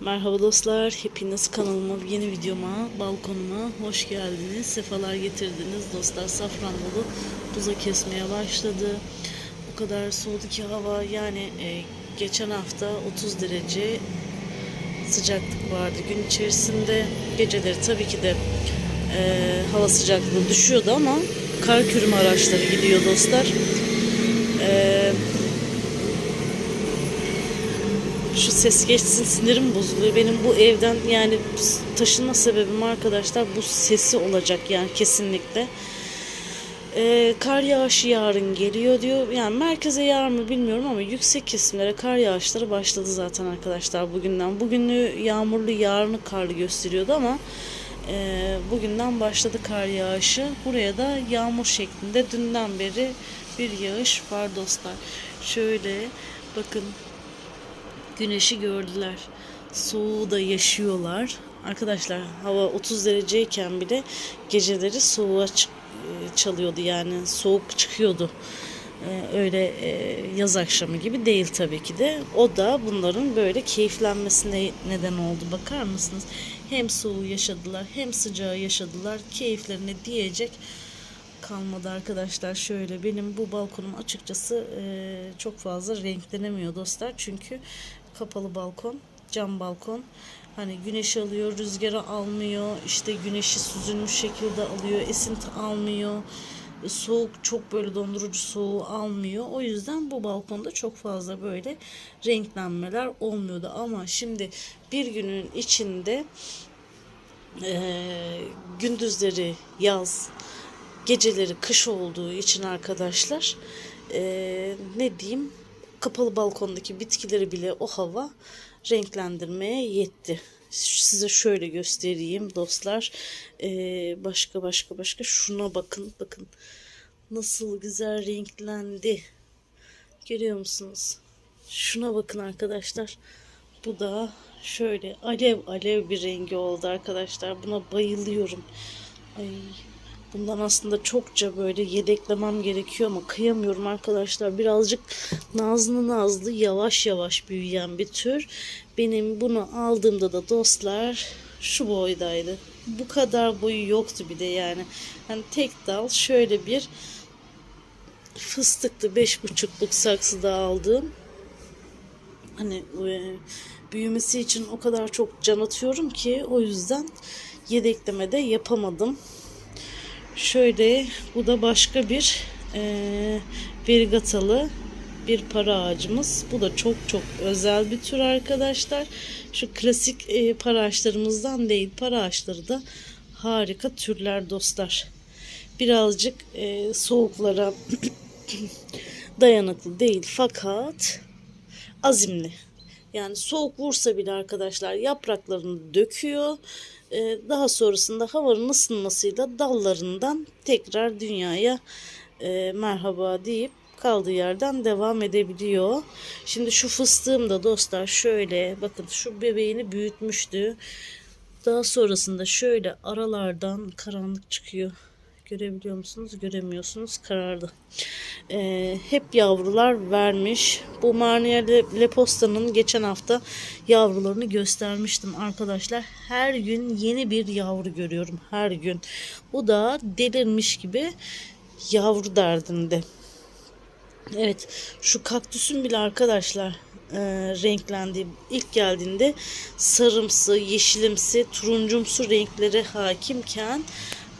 Merhaba dostlar, hepiniz kanalıma, yeni videoma, balkonuma hoş geldiniz, sefalar getirdiniz. Dostlar Safranbolu buza kesmeye başladı. O kadar soğudu ki hava, yani e, geçen hafta 30 derece sıcaklık vardı gün içerisinde. Geceleri tabii ki de e, hava sıcaklığı düşüyordu ama kar kürüme araçları gidiyor dostlar. Eee şu ses geçsin sinirim bozuluyor. Benim bu evden yani taşınma sebebim arkadaşlar bu sesi olacak yani kesinlikle. Ee, kar yağışı yarın geliyor diyor. Yani merkeze yağar mı bilmiyorum ama yüksek kesimlere kar yağışları başladı zaten arkadaşlar bugünden. Bugünü yağmurlu yarını karlı gösteriyordu ama e, bugünden başladı kar yağışı. Buraya da yağmur şeklinde dünden beri bir yağış var dostlar. Şöyle bakın güneşi gördüler. Soğuğu da yaşıyorlar. Arkadaşlar hava 30 dereceyken bile geceleri soğuğa e, çalıyordu yani soğuk çıkıyordu. Ee, öyle e, yaz akşamı gibi değil tabii ki de. O da bunların böyle keyiflenmesine neden oldu. Bakar mısınız? Hem soğuğu yaşadılar hem sıcağı yaşadılar. Keyiflerine diyecek kalmadı arkadaşlar. Şöyle benim bu balkonum açıkçası e, çok fazla renklenemiyor dostlar. Çünkü kapalı balkon, cam balkon. Hani güneş alıyor, rüzgarı almıyor. işte güneşi süzülmüş şekilde alıyor, esinti almıyor. E, Soğuk çok böyle dondurucu soğuğu almıyor. O yüzden bu balkonda çok fazla böyle renklenmeler olmuyordu. Ama şimdi bir günün içinde e, gündüzleri yaz, geceleri kış olduğu için arkadaşlar eee, ne diyeyim kapalı balkondaki bitkileri bile o hava renklendirmeye yetti. Size şöyle göstereyim dostlar. Eee, başka başka başka şuna bakın bakın nasıl güzel renklendi. Görüyor musunuz? Şuna bakın arkadaşlar. Bu da şöyle alev alev bir rengi oldu arkadaşlar. Buna bayılıyorum. Ay Bundan aslında çokça böyle yedeklemem gerekiyor ama kıyamıyorum arkadaşlar. Birazcık nazlı nazlı yavaş yavaş büyüyen bir tür. Benim bunu aldığımda da dostlar şu boydaydı. Bu kadar boyu yoktu bir de yani. Hani tek dal şöyle bir fıstıklı beş buçukluk saksıda aldığım hani e, büyümesi için o kadar çok can atıyorum ki o yüzden yedekleme de yapamadım. Şöyle bu da başka bir e, verigatalı bir para ağacımız. Bu da çok çok özel bir tür arkadaşlar. Şu klasik e, para ağaçlarımızdan değil. Para ağaçları da harika türler dostlar. Birazcık e, soğuklara dayanıklı değil fakat azimli. Yani soğuk vursa bile arkadaşlar yapraklarını döküyor. Ee, daha sonrasında havanın ısınmasıyla dallarından tekrar dünyaya e, merhaba deyip kaldığı yerden devam edebiliyor. Şimdi şu fıstığım da dostlar şöyle bakın şu bebeğini büyütmüştü. Daha sonrasında şöyle aralardan karanlık çıkıyor. Görebiliyor musunuz? Göremiyorsunuz. Karardı. Ee, hep yavrular vermiş. Bu Marnier Le- Leposta'nın geçen hafta yavrularını göstermiştim arkadaşlar. Her gün yeni bir yavru görüyorum. Her gün. Bu da delirmiş gibi yavru derdinde. Evet şu kaktüsün bile arkadaşlar e, renklendi. İlk geldiğinde sarımsı, yeşilimsi, turuncumsu renklere hakimken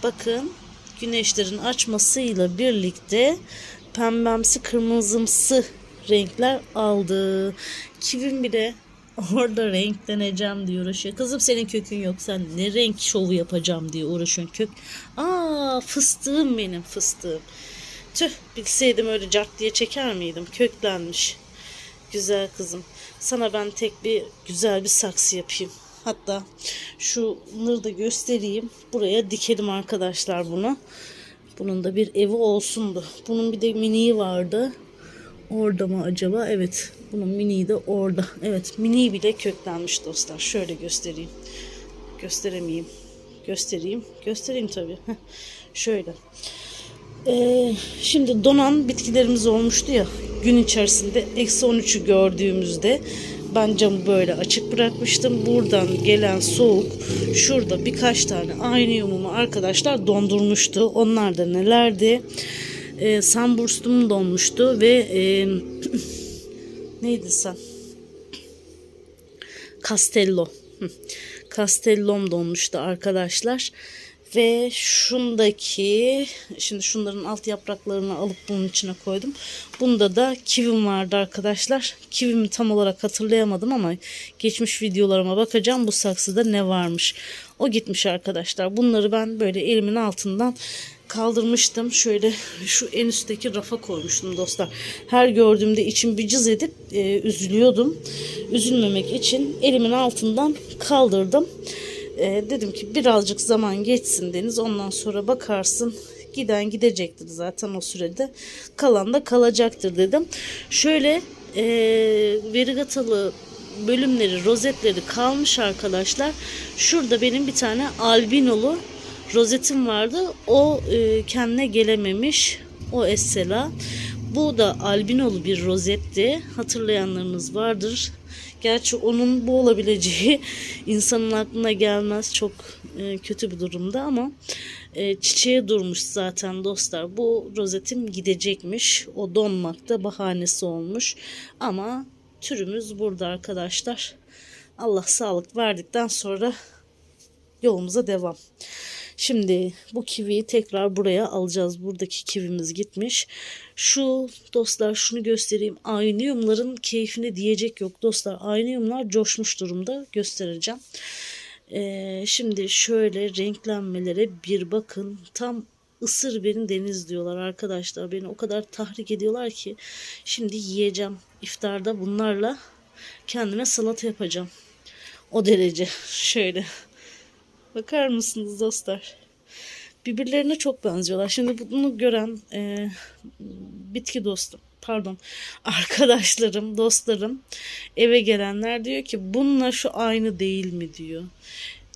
bakın güneşlerin açmasıyla birlikte pembemsi, kırmızımsı renkler aldı. Kivim bile orada renkleneceğim diye uğraşıyor. Kızım senin kökün yok. Sen ne renk şovu yapacağım diye uğraşıyorsun. Kök. Aa fıstığım benim fıstığım. Tüh bilseydim öyle cart diye çeker miydim? Köklenmiş. Güzel kızım. Sana ben tek bir güzel bir saksı yapayım. Hatta şunları da göstereyim. Buraya dikelim arkadaşlar bunu. Bunun da bir evi olsundu. Bunun bir de miniği vardı. Orada mı acaba? Evet. Bunun miniği de orada. Evet miniği bile köklenmiş dostlar. Şöyle göstereyim. Gösteremeyeyim. Göstereyim. Göstereyim tabii. Şöyle. Ee, şimdi donan bitkilerimiz olmuştu ya gün içerisinde eksi 13'ü gördüğümüzde Ben camı böyle açık bırakmıştım. Buradan gelen soğuk şurada birkaç tane aynı yumumu arkadaşlar dondurmuştu. Onlar da nelerdi? E, sunburstum donmuştu ve e, neydi sen? Castello. Castellom donmuştu arkadaşlar. Ve şundaki şimdi şunların alt yapraklarını alıp bunun içine koydum. Bunda da kivim vardı arkadaşlar. Kivimi tam olarak hatırlayamadım ama geçmiş videolarıma bakacağım bu saksıda ne varmış. O gitmiş arkadaşlar. Bunları ben böyle elimin altından kaldırmıştım. Şöyle şu en üstteki rafa koymuştum dostlar. Her gördüğümde içim bir cız edip e, üzülüyordum. Üzülmemek için elimin altından kaldırdım. E, dedim ki birazcık zaman geçsin Deniz ondan sonra bakarsın giden gidecektir zaten o sürede kalan da kalacaktır dedim. Şöyle e, verigatalı bölümleri rozetleri kalmış arkadaşlar. Şurada benim bir tane albinolu rozetim vardı. O e, kendine gelememiş. O essela. Bu da albinolu bir rozetti. Hatırlayanlarınız vardır. Gerçi onun bu olabileceği insanın aklına gelmez. Çok e, kötü bir durumda ama e, çiçeğe durmuş zaten dostlar. Bu rozetim gidecekmiş. O donmakta bahanesi olmuş. Ama türümüz burada arkadaşlar. Allah sağlık verdikten sonra yolumuza devam. Şimdi bu kiviyi tekrar buraya alacağız. Buradaki kivimiz gitmiş. Şu dostlar şunu göstereyim. Aynıyumların keyfine diyecek yok dostlar. Aynıyumlar coşmuş durumda. Göstereceğim. Ee, şimdi şöyle renklenmelere bir bakın. Tam ısır beni deniz diyorlar arkadaşlar. Beni o kadar tahrik ediyorlar ki. Şimdi yiyeceğim. İftarda bunlarla kendime salata yapacağım. O derece. Şöyle. Bakar mısınız dostlar? Birbirlerine çok benziyorlar. Şimdi bunu gören e, bitki dostum, pardon, arkadaşlarım, dostlarım, eve gelenler diyor ki bununla şu aynı değil mi diyor.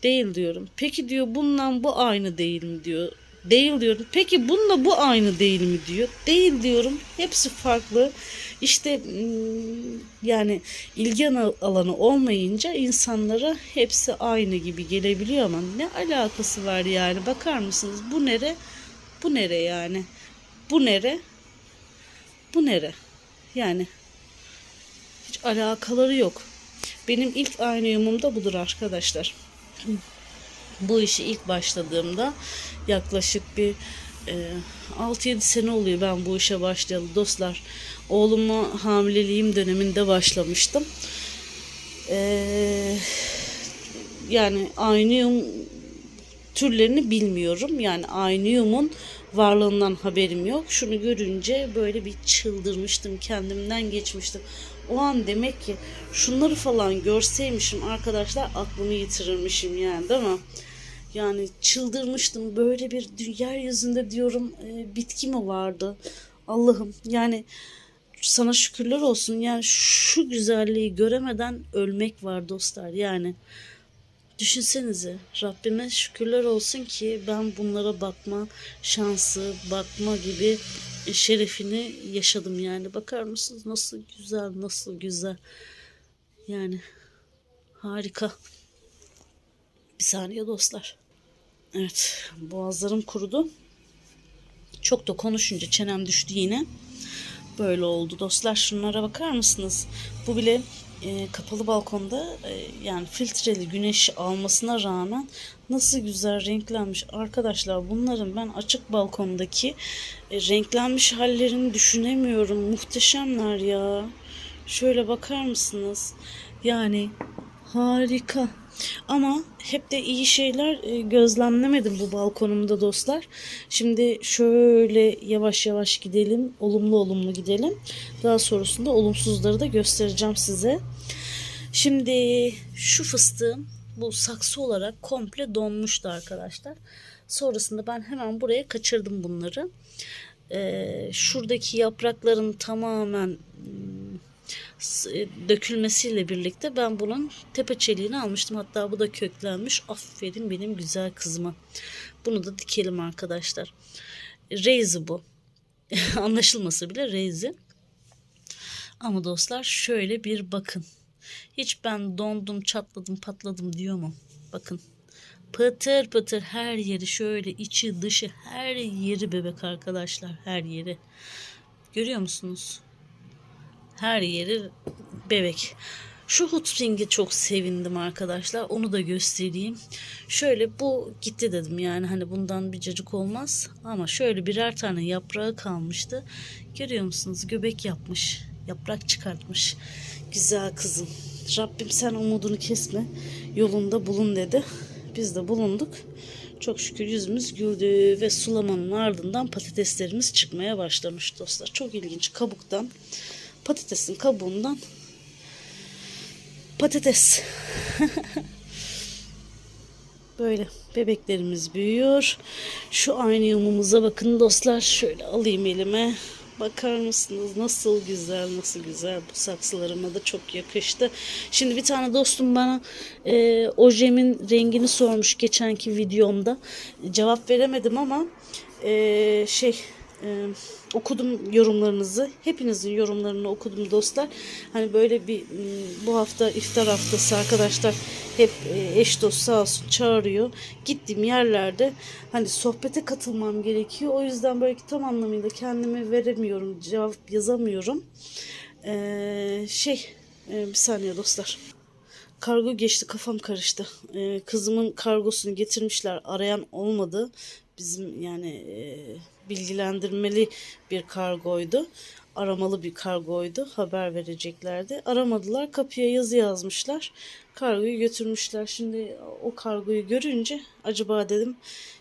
Değil diyorum. Peki diyor bununla bu aynı değil mi diyor. Değil diyorum. Peki bununla bu aynı değil mi diyor. Değil diyorum. Hepsi farklı. İşte yani ilgi alanı olmayınca insanlara hepsi aynı gibi gelebiliyor ama ne alakası var yani? Bakar mısınız? Bu nere? Bu nere yani? Bu nere? Bu nere? Yani hiç alakaları yok. Benim ilk aynı yumum da budur arkadaşlar. Bu işi ilk başladığımda yaklaşık bir 6-7 sene oluyor ben bu işe başlayalı dostlar. Oğlumu hamileliğim döneminde başlamıştım. Ee, yani aynıyum türlerini bilmiyorum. Yani aynıyumun varlığından haberim yok. Şunu görünce böyle bir çıldırmıştım. Kendimden geçmiştim. O an demek ki şunları falan görseymişim arkadaşlar aklımı yitirirmişim yani değil mi? Yani çıldırmıştım. Böyle bir dünya yüzünde diyorum e, bitki mi vardı? Allah'ım yani sana şükürler olsun. Yani şu güzelliği göremeden ölmek var dostlar. Yani düşünsenize Rabbime şükürler olsun ki ben bunlara bakma şansı, bakma gibi şerefini yaşadım yani. Bakar mısınız nasıl güzel, nasıl güzel. Yani harika. Bir saniye dostlar. Evet boğazlarım kurudu. Çok da konuşunca çenem düştü yine. Böyle oldu dostlar. Şunlara bakar mısınız? Bu bile e, kapalı balkonda e, yani filtreli güneş almasına rağmen nasıl güzel renklenmiş arkadaşlar bunların ben açık balkondaki e, renklenmiş hallerini düşünemiyorum muhteşemler ya şöyle bakar mısınız yani harika ama hep de iyi şeyler e, gözlemlemedim bu balkonumda dostlar. Şimdi şöyle yavaş yavaş gidelim. Olumlu olumlu gidelim. Daha sonrasında olumsuzları da göstereceğim size. Şimdi şu fıstığım bu saksı olarak komple donmuştu arkadaşlar. Sonrasında ben hemen buraya kaçırdım bunları. Ee, şuradaki yaprakların tamamen e, dökülmesiyle birlikte ben bunun tepe çeliğini almıştım. Hatta bu da köklenmiş. Aferin benim güzel kızıma. Bunu da dikelim arkadaşlar. Reizi bu. Anlaşılması bile reizi. Ama dostlar şöyle bir bakın. Hiç ben dondum, çatladım, patladım diyor mu? Bakın. Pıtır pıtır her yeri şöyle içi dışı her yeri bebek arkadaşlar. Her yeri. Görüyor musunuz? Her yeri bebek. Şu Hutspring'e çok sevindim arkadaşlar. Onu da göstereyim. Şöyle bu gitti dedim yani hani bundan bir cacık olmaz. Ama şöyle birer tane yaprağı kalmıştı. Görüyor musunuz? Göbek yapmış. Yaprak çıkartmış. Güzel kızım. Rabbim sen umudunu kesme. Yolunda bulun dedi. Biz de bulunduk. Çok şükür yüzümüz güldü ve sulamanın ardından patateslerimiz çıkmaya başlamış dostlar. Çok ilginç kabuktan patatesin kabuğundan patates. Böyle bebeklerimiz büyüyor. Şu aynı yumumuza bakın dostlar. Şöyle alayım elime. Bakar mısınız nasıl güzel nasıl güzel bu saksılarıma da çok yakıştı. Şimdi bir tane dostum bana e, ojemin rengini sormuş geçenki videomda. Cevap veremedim ama e, şey e, okudum yorumlarınızı. Hepinizin yorumlarını okudum dostlar. Hani böyle bir bu hafta iftar haftası arkadaşlar hep e, eş dost sağ olsun çağırıyor. Gittiğim yerlerde hani sohbete katılmam gerekiyor. O yüzden böyle ki tam anlamıyla kendimi veremiyorum. Cevap yazamıyorum. E, şey bir saniye dostlar. Kargo geçti kafam karıştı. Ee, kızımın kargosunu getirmişler arayan olmadı. Bizim yani e, bilgilendirmeli bir kargoydu. Aramalı bir kargoydu. Haber vereceklerdi. Aramadılar. Kapıya yazı yazmışlar. Kargoyu götürmüşler. Şimdi o kargoyu görünce acaba dedim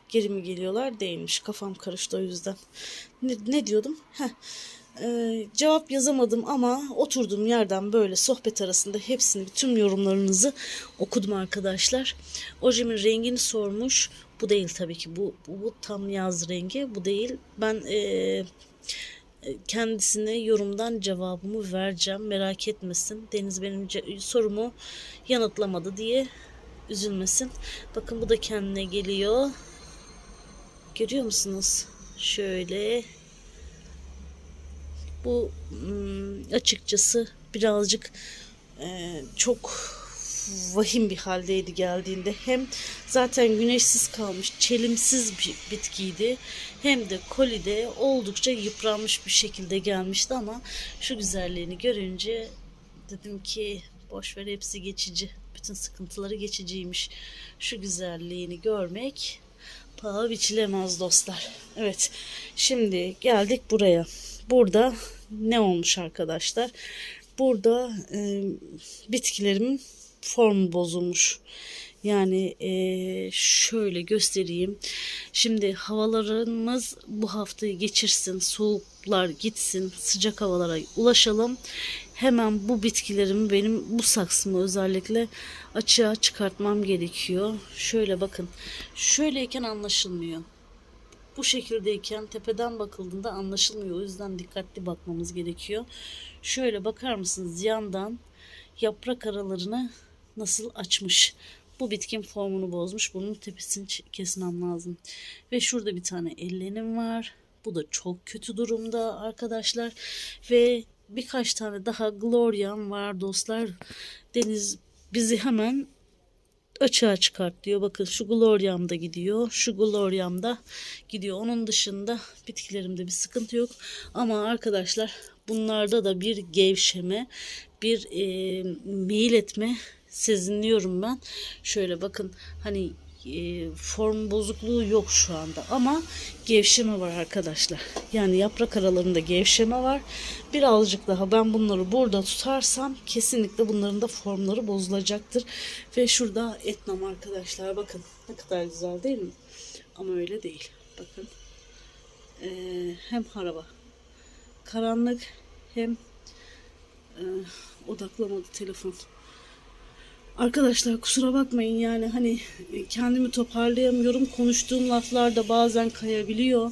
geri mi geliyorlar değilmiş. Kafam karıştı o yüzden. Ne, ne diyordum? Heh. Ee, cevap yazamadım ama oturduğum yerden böyle sohbet arasında hepsini tüm yorumlarınızı okudum arkadaşlar. Ojemin rengini sormuş. Bu değil tabii ki. Bu, bu, bu tam yaz rengi. Bu değil. Ben ee, kendisine yorumdan cevabımı vereceğim. Merak etmesin. Deniz benim sorumu yanıtlamadı diye üzülmesin. Bakın bu da kendine geliyor. Görüyor musunuz? Şöyle bu ım, açıkçası birazcık e, çok vahim bir haldeydi geldiğinde. Hem zaten güneşsiz kalmış, çelimsiz bir bitkiydi. Hem de kolide oldukça yıpranmış bir şekilde gelmişti ama şu güzelliğini görünce dedim ki boş ver hepsi geçici. Bütün sıkıntıları geçiciymiş. Şu güzelliğini görmek paha biçilemez dostlar. Evet. Şimdi geldik buraya. Burada ne olmuş arkadaşlar? Burada e, bitkilerimin formu bozulmuş. Yani e, şöyle göstereyim. Şimdi havalarımız bu haftayı geçirsin, soğuklar gitsin, sıcak havalara ulaşalım. Hemen bu bitkilerimi benim bu saksımı özellikle açığa çıkartmam gerekiyor. Şöyle bakın. Şöyleyken anlaşılmıyor bu şekildeyken tepeden bakıldığında anlaşılmıyor. O yüzden dikkatli bakmamız gerekiyor. Şöyle bakar mısınız yandan yaprak aralarını nasıl açmış. Bu bitkin formunu bozmuş. Bunun tepesini kesmem lazım. Ve şurada bir tane ellenim var. Bu da çok kötü durumda arkadaşlar. Ve birkaç tane daha Gloria'm var dostlar. Deniz bizi hemen açığa çıkart diyor. Bakın şu Gloria'm da gidiyor. Şu Gloria'm da gidiyor. Onun dışında bitkilerimde bir sıkıntı yok. Ama arkadaşlar bunlarda da bir gevşeme, bir e, meyil etme sezinliyorum ben. Şöyle bakın hani e, form bozukluğu yok şu anda ama gevşeme var arkadaşlar. Yani yaprak aralarında gevşeme var. Birazcık daha ben bunları burada tutarsam kesinlikle bunların da formları bozulacaktır. Ve şurada etnam arkadaşlar bakın ne kadar güzel değil mi? Ama öyle değil. Bakın e, hem haraba karanlık hem e, odaklamadı telefon. Arkadaşlar kusura bakmayın yani hani kendimi toparlayamıyorum. Konuştuğum laflar da bazen kayabiliyor.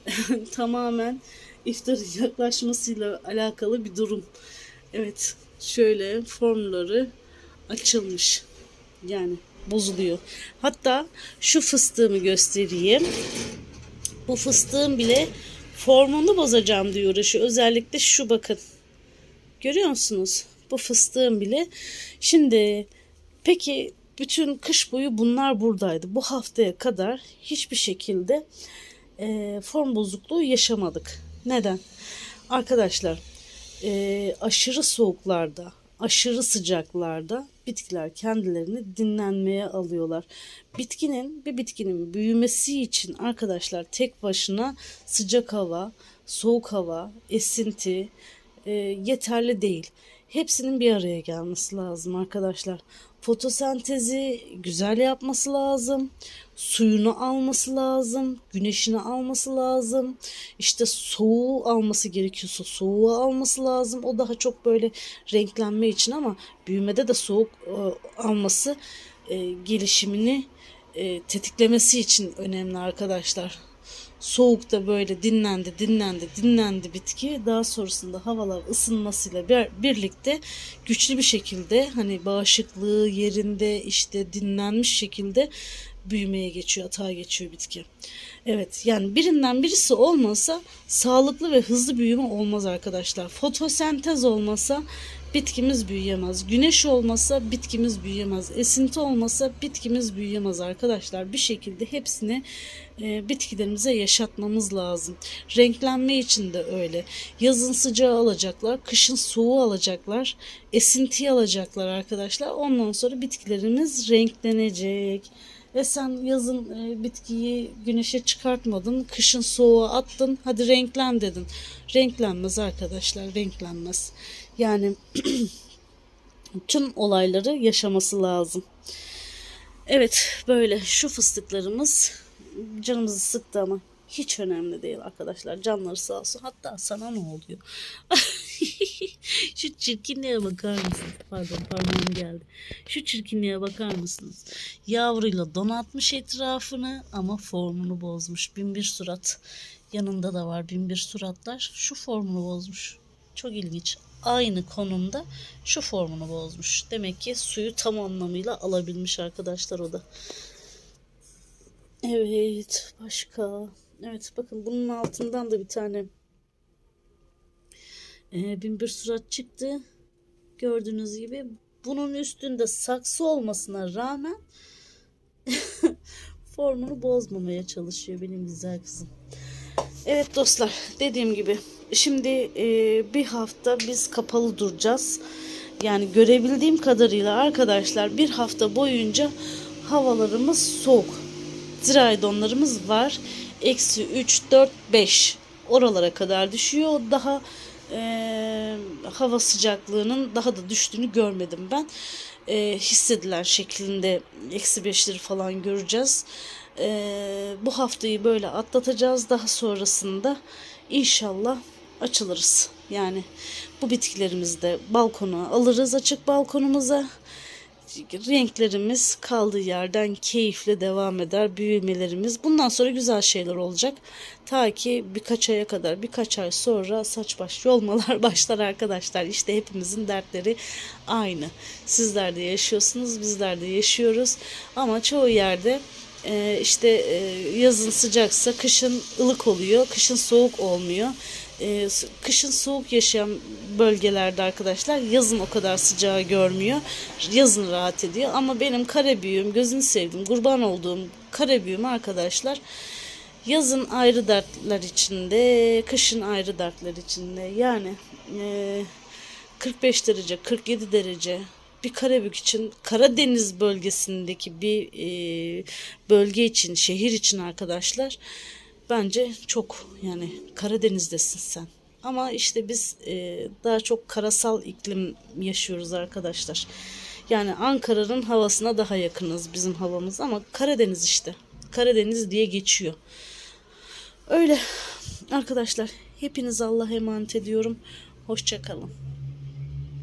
Tamamen iftarın yaklaşmasıyla alakalı bir durum. Evet şöyle formları açılmış. Yani bozuluyor. Hatta şu fıstığımı göstereyim. Bu fıstığın bile formunu bozacağım diyor uğraşıyor. Özellikle şu bakın. Görüyor musunuz? Bu fıstığım bile. Şimdi peki bütün kış boyu bunlar buradaydı. Bu haftaya kadar hiçbir şekilde e, form bozukluğu yaşamadık. Neden? Arkadaşlar e, aşırı soğuklarda, aşırı sıcaklarda bitkiler kendilerini dinlenmeye alıyorlar. Bitkinin bir bitkinin büyümesi için arkadaşlar tek başına sıcak hava, soğuk hava, esinti e, yeterli değil. Hepsinin bir araya gelmesi lazım arkadaşlar. Fotosentezi güzel yapması lazım. Suyunu alması lazım. Güneşini alması lazım. İşte soğuğu alması gerekiyorsa soğuğu alması lazım. O daha çok böyle renklenme için ama büyümede de soğuk e, alması e, gelişimini e, tetiklemesi için önemli arkadaşlar. Soğukta böyle dinlendi, dinlendi, dinlendi bitki. Daha sonrasında havalar ısınmasıyla bir, birlikte güçlü bir şekilde hani bağışıklığı yerinde işte dinlenmiş şekilde büyümeye geçiyor, atağa geçiyor bitki. Evet yani birinden birisi olmasa sağlıklı ve hızlı büyüme olmaz arkadaşlar. Fotosentez olmasa bitkimiz büyüyemez. Güneş olmasa bitkimiz büyüyemez. Esinti olmasa bitkimiz büyüyemez arkadaşlar. Bir şekilde hepsini e, bitkilerimize yaşatmamız lazım. Renklenme için de öyle. Yazın sıcağı alacaklar, kışın soğuğu alacaklar, esintiyi alacaklar arkadaşlar. Ondan sonra bitkilerimiz renklenecek. E sen yazın e, bitkiyi güneşe çıkartmadın, kışın soğuğa attın, hadi renklen dedin. Renklenmez arkadaşlar, renklenmez. Yani tüm olayları yaşaması lazım. Evet böyle şu fıstıklarımız canımızı sıktı ama hiç önemli değil arkadaşlar. Canları sağ olsun. Hatta sana ne oluyor? Şu çirkinliğe bakar mısınız? Pardon parmağım geldi. Şu çirkinliğe bakar mısınız? Yavruyla donatmış etrafını ama formunu bozmuş. Bin bir surat. Yanında da var bin bir suratlar. Şu formunu bozmuş. Çok ilginç. Aynı konumda şu formunu bozmuş. Demek ki suyu tam anlamıyla alabilmiş arkadaşlar o da. Evet başka. Evet bakın bunun altından da bir tane e, bin bir surat çıktı. Gördüğünüz gibi bunun üstünde saksı olmasına rağmen formunu bozmamaya çalışıyor benim güzel kızım. Evet dostlar dediğim gibi şimdi e, bir hafta biz kapalı duracağız. Yani görebildiğim kadarıyla arkadaşlar bir hafta boyunca havalarımız soğuk. Zirai donlarımız var. Eksi 3, 4, 5 oralara kadar düşüyor. Daha e, hava sıcaklığının daha da düştüğünü görmedim ben. E, hissedilen şeklinde eksi 5'leri falan göreceğiz. E, bu haftayı böyle atlatacağız. Daha sonrasında inşallah açılırız. Yani bu bitkilerimizi de balkona alırız açık balkonumuza renklerimiz kaldığı yerden keyifle devam eder. Büyümelerimiz bundan sonra güzel şeyler olacak. Ta ki birkaç aya kadar birkaç ay sonra saç baş yolmalar başlar arkadaşlar. İşte hepimizin dertleri aynı. Sizler de yaşıyorsunuz bizler de yaşıyoruz. Ama çoğu yerde e, işte e, yazın sıcaksa kışın ılık oluyor. Kışın soğuk olmuyor e, kışın soğuk yaşayan bölgelerde arkadaşlar yazın o kadar sıcağı görmüyor. Yazın rahat ediyor. Ama benim kare büyüğüm, gözünü sevdim, kurban olduğum kare büyüğüm arkadaşlar yazın ayrı dertler içinde, kışın ayrı dertler içinde. Yani e, 45 derece, 47 derece bir Karabük için Karadeniz bölgesindeki bir e, bölge için, şehir için arkadaşlar bence çok yani Karadeniz'desin sen. Ama işte biz e, daha çok karasal iklim yaşıyoruz arkadaşlar. Yani Ankara'nın havasına daha yakınız bizim havamız ama Karadeniz işte. Karadeniz diye geçiyor. Öyle arkadaşlar hepiniz Allah'a emanet ediyorum. Hoşçakalın.